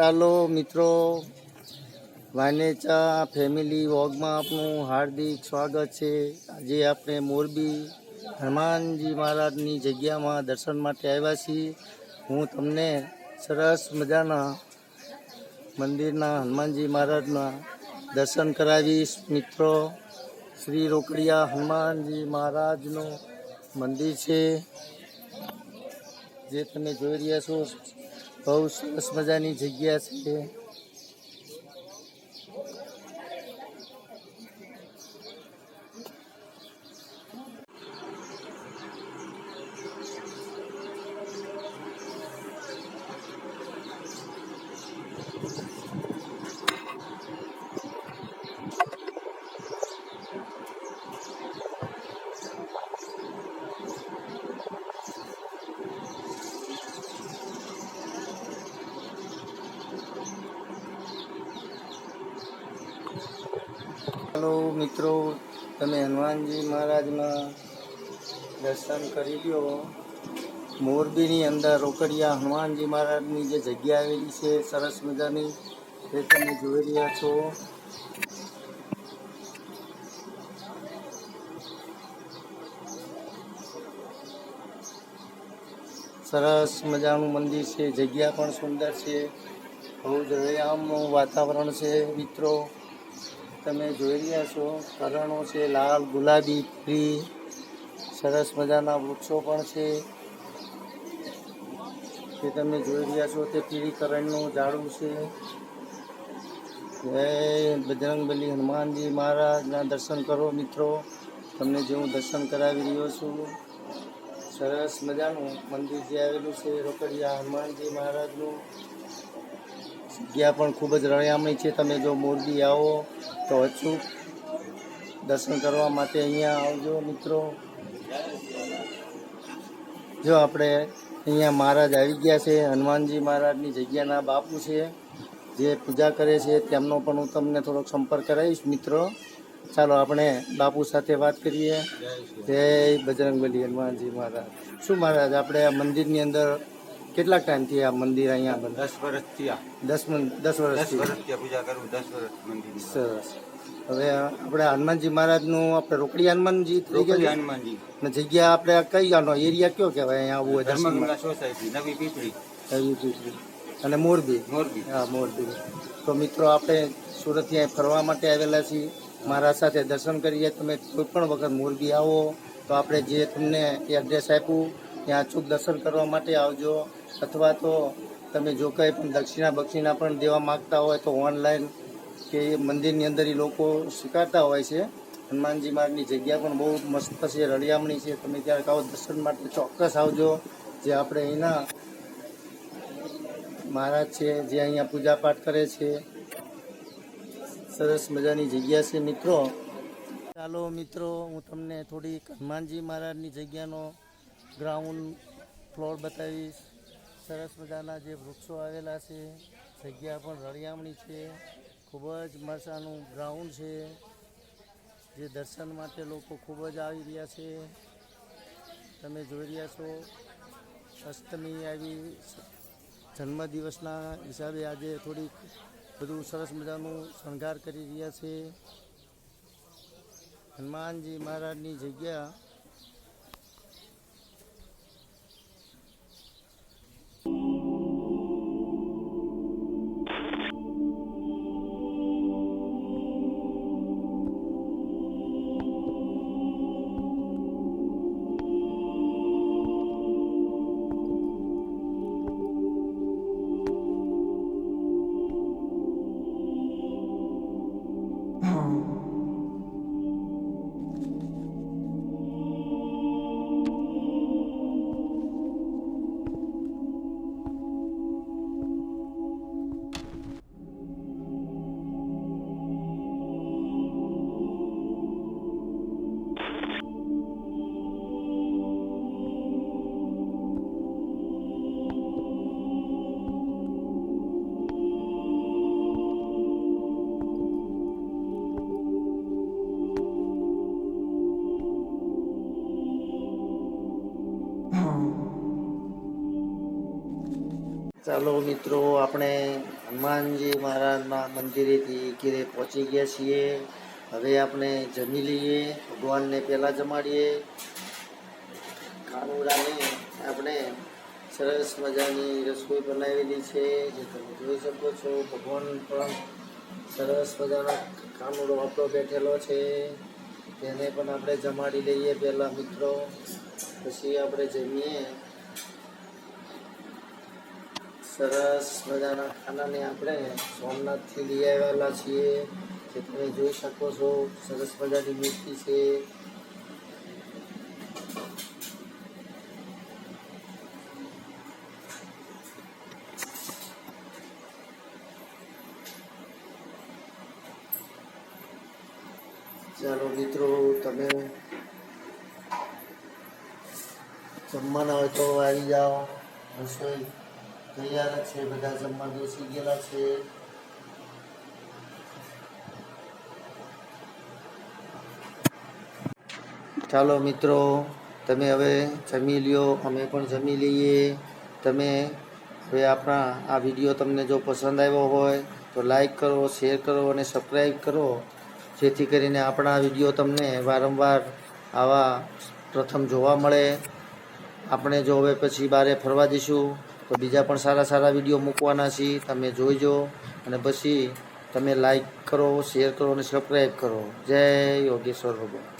ચાલો મિત્રો, વાનેચા ફેમિલી વોગમાં આપનું હાર્દિક સ્વાગત છે. આજે આપણે મોરબી હનુમાનજી મહારાજની જગ્યામાં દર્શન માટે આવ્યા છીએ. હું તમને સરસ મજાના મંદિરના હનુમાનજી મહારાજના દર્શન કરાવીશ. મિત્રો, શ્રી રોકડિયા હનુમાનજી મહારાજનું મંદિર છે, જે તમે જોઈ રહ્યા છો. બહુ સરસ મજાની જગ્યા છે. ચાલો મિત્રો, તમે હનુમાનજી મહારાજના દર્શન કરી લ્યો. મોરબીની અંદર રોકડિયા હનુમાનજી મહારાજની જે જગ્યા આવેલી છે, સરસ મજાની તે તમે જોઈ રહ્યા છો. સરસ મજાનું મંદિર છે, જગ્યા પણ સુંદર છે. બહુ જ વાતાવરણ છે, મિત્રો. તમે જોઈ રહ્યા છો. કરણો છે, લાલ, ગુલાબી, પીળી, સરસ મજાના વૃક્ષો પણ છે. જે તમે જોઈ રહ્યા છો તે પીળી કરણનું ઝાડું છે. જય બજરંગબલી હનુમાનજી મહારાજના દર્શન કરો મિત્રો. તમને જે હું દર્શન કરાવી રહ્યો છું, સરસ મજાનું મંદિર જે આવેલું છે, રોકડિયા હનુમાનજી મહારાજનું. જગ્યા પણ ખૂબ જ રણિયામય છે. તમે જો મોરબી આવો તો અચૂક દર્શન કરવા માટે અહીંયા આવજો મિત્રો. જો આપણે અહીંયા મહારાજ આવી ગયા છે, હનુમાનજી મહારાજની જગ્યાના બાપુ છે, જે પૂજા કરે છે, તેમનો પણ હું તમને થોડોક સંપર્ક કરાવીશ મિત્રો. ચાલો આપણે બાપુ સાથે વાત કરીએ. જય બજરંગબલી હનુમાનજી મહારાજ. શું મહારાજ, આપણે આ મંદિરની અંદર કેટલા ટાઈમથી આ મંદિર અહીંયા દસ વર્ષથી દસ દસ વર્ષથી વર્ષ પૂજા કરું દસ વર્ષ મંદિર સરસ. હવે આપણે હનુમાનજી મહારાજનું આપણે રોકડી હનુમાનજી રોકડી હનુમાનજી. ને જગ્યા આપણે કઈ આનો એરિયા કયો કહેવાય અહીંયા આવું ધર્મગંગા સોસાયટી નવી પીપળી. નવી પીપળી. અને મોરબી? મોરબી. હા મોરબી. તો મિત્રો આપણે સુરતથી અહીં ફરવા માટે આવેલા છીએ. મારા સાથે દર્શન કરીએ. તમે કોઈ પણ વખત મોરબી આવો તો આપણે જે તમને એડ્રેસ આપ્યું ત્યાં અચૂક દર્શન કરવા માટે આવજો. અથવા તો તમે જો કંઈ પણ દક્ષિણા બક્ષિણા પણ દેવા માગતા હોય તો ઓનલાઈન કે મંદિરની અંદર એ લોકો સ્વીકારતા હોય છે. હનુમાનજી મહારાજની જગ્યા પણ બહુ મસ્ત છે, રળિયામણી છે. તમે ક્યારેક આવો દર્શન માટે ચોક્કસ આવજો. જે આપણે અહીંના મહારાજ છે, જે અહીંયા પૂજાપાઠ કરે છે. સરસ મજાની જગ્યા છે મિત્રો. ચાલો મિત્રો, હું તમને થોડીક હનુમાનજી મહારાજની જગ્યાનો ગ્રાઉન્ડ ફ્લોર બતાવીશ. સરસ મજાના જે વૃક્ષો આવેલા છે, જગ્યા પણ રળિયામણી છે. ખૂબ જ મજાનું ગ્રાઉન્ડ છે. જે દર્શન માટે લોકો ખૂબ જ આવી રહ્યા છે. તમે જોઈ રહ્યા છો, અષ્ટમી આવી જન્મદિવસના હિસાબે આજે થોડીક બધું સરસ મજાનું શણગાર કરી રહ્યા છે. હનુમાનજી મહારાજની જગ્યા ચાલો મિત્રો, આપણે હનુમાનજી મહારાજના મંદિરેથી ઘેરે પહોંચી ગયા છીએ. હવે આપણે જમી લઈએ, ભગવાનને પહેલાં જમાડીએ. કાનુડાને આપણે સરસ મજાની રસોઈ બનાવેલી છે, જે તમે જોઈ શકો છો. ભગવાન પણ સરસ મજાનો કાનુડો આપણો બેઠેલો છે. તેને પણ આપણે જમાડી લઈએ પહેલાં મિત્રો. પછી આપણે જમીએ. સરસ મજાના ખાનાને આપણે સોમનાથથી લઈ આવેલા છીએ. જે તમે જોઈ શકો છો, સરસ મજાની મૂર્તિ છે. ચાલો મિત્રો, તમે જમવાના હોય તો આવી જાઓ. રસોઈ તૈયાર જ છે, બધા જમવા બેસી ગયેલા છે. ચાલો મિત્રો, તમે હવે જમી લ્યો, અમે પણ જમી લઈએ. તમે હવે આપણા આ વીડિયો તમને જો પસંદ આવ્યો હોય, તો લાઈક કરો, શેર કરો અને સબસ્ક્રાઈબ કરો. જેથી કરીને આપણા વીડિયો તમને વારંવાર આવા પ્રથમ જોવા મળે. આપણે જો હવે પછી બારે ફરવા જઈશું તો બીજા પણ સારા સારા વીડિયો મૂકવાના છીએ તમે જોઈજો અને પછી તમે લાઈક કરો શેર કરો અને સબસ્ક્રાઈબ કરો. જય યોગેશ્વર ભગવાન.